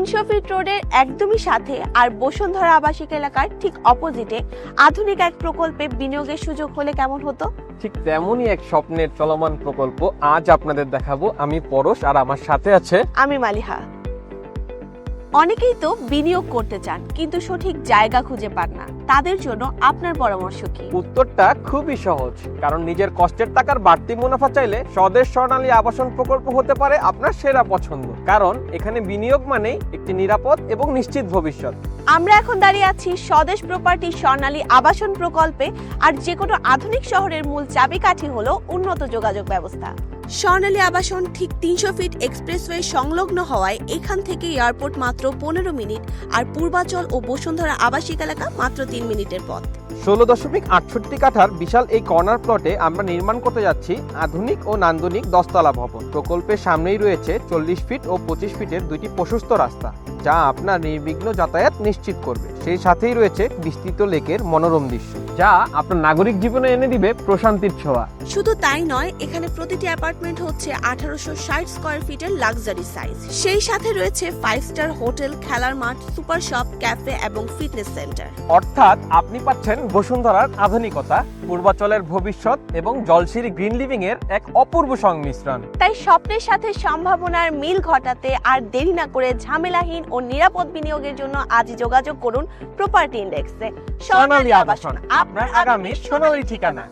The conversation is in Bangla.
তিনশো ফিট রোডের একদমই সাথে আর বসুন্ধরা আবাসিক এলাকার ঠিক অপোজিটে আধুনিক এক প্রকল্পে বিনিয়োগের সুযোগ হলে কেমন হতো? ঠিক তেমনই এক স্বপ্নের চলমান প্রকল্প আজ আপনাদের দেখাবো। আমি পরশ আর আমার সাথে আছে আমি মালিহা। অনেকেই তো বিনিয়োগ করতে চান, কিন্তু সঠিক জায়গা খুঁজে পান না। তাদের জন্য আপনার পরামর্শ কি? উত্তরটা খুবই সহজ, কারণ নিজের কষ্টের টাকার বাড়তি মুনাফা চাইলে স্বদেশ স্বর্ণালী আবাসন প্রকল্প হতে পারে আপনার সেরা পছন্দ। কারণ এখানে বিনিয়োগ মানেই একটি নিরাপদ এবং নিশ্চিত ভবিষ্যৎ। আমরা এখন দাঁড়িয়ে আছি স্বদেশ প্রপার্টি স্বর্ণালী আবাসন প্রকল্পে আর যে কোনো আধুনিক শহরের মূল চাবিকাঠি হলো উন্নত যোগাযোগ ব্যবস্থা। স্বর্ণালী আবাসন ঠিক তিনশো ফিট এক্সপ্রেসওয়ে সংলগ্ন হওয়ায় এখান থেকে এয়ারপোর্ট মাত্র পনেরো মিনিট আর পূর্বাচল ও বসুন্ধরা আবাসিক এলাকা মাত্র তিন মিনিটের পথ। ষোলো দশমিক আটষট্টি কাঠার বিশাল এই কর্নার প্লটে আমরা নির্মাণ করতে যাচ্ছি আধুনিক ও নান্দনিক দশতলা ভবন। প্রকল্পের সামনেই রয়েছে চল্লিশ ফিট ও পঁচিশ ফিটের দুইটি প্রশস্ত রাস্তা। যা আপনার নির্বিঘ্ন যাতায়াত নিশ্চিত করবে। সেই সাথেই রয়েছে বিস্তৃত লেকের মনোরম দৃশ্য। যা আপনার নাগরিক জীবনে এনে দিবে প্রশান্তির ছোঁয়া। শুধু তাই নয় এখানে প্রতিটি অ্যাপার্টমেন্ট হচ্ছে আঠারোশো ষাট স্কোয়ার ফিটের লাক্সারি সাইজ। সেই সাথে রয়েছে ফাইভ স্টার হোটেল খেলার মাঠ সুপার শপ ক্যাফে এবং ফিটনেস সেন্টার। অর্থাৎ আপনি পাচ্ছেন বসুন্ধরার আধুনিকতা পূর্বাচলের ভবিষ্যৎ এবং জলসিরি গ্রিন লিভিং এর এক অপূর্ব সংমিশ্রণ। তাই স্বপ্নের সাথে সম্ভাবনার মিল ঘটাতে আর দেরি না করে ঝামেলাহীন ও নিরাপদ বিনিয়োগের জন্য আজই যোগাযোগ করুন প্রপার্টি ইন্ডেক্সে সোনালী আবাসন। আপনার আগামী সোনালী ঠিকানা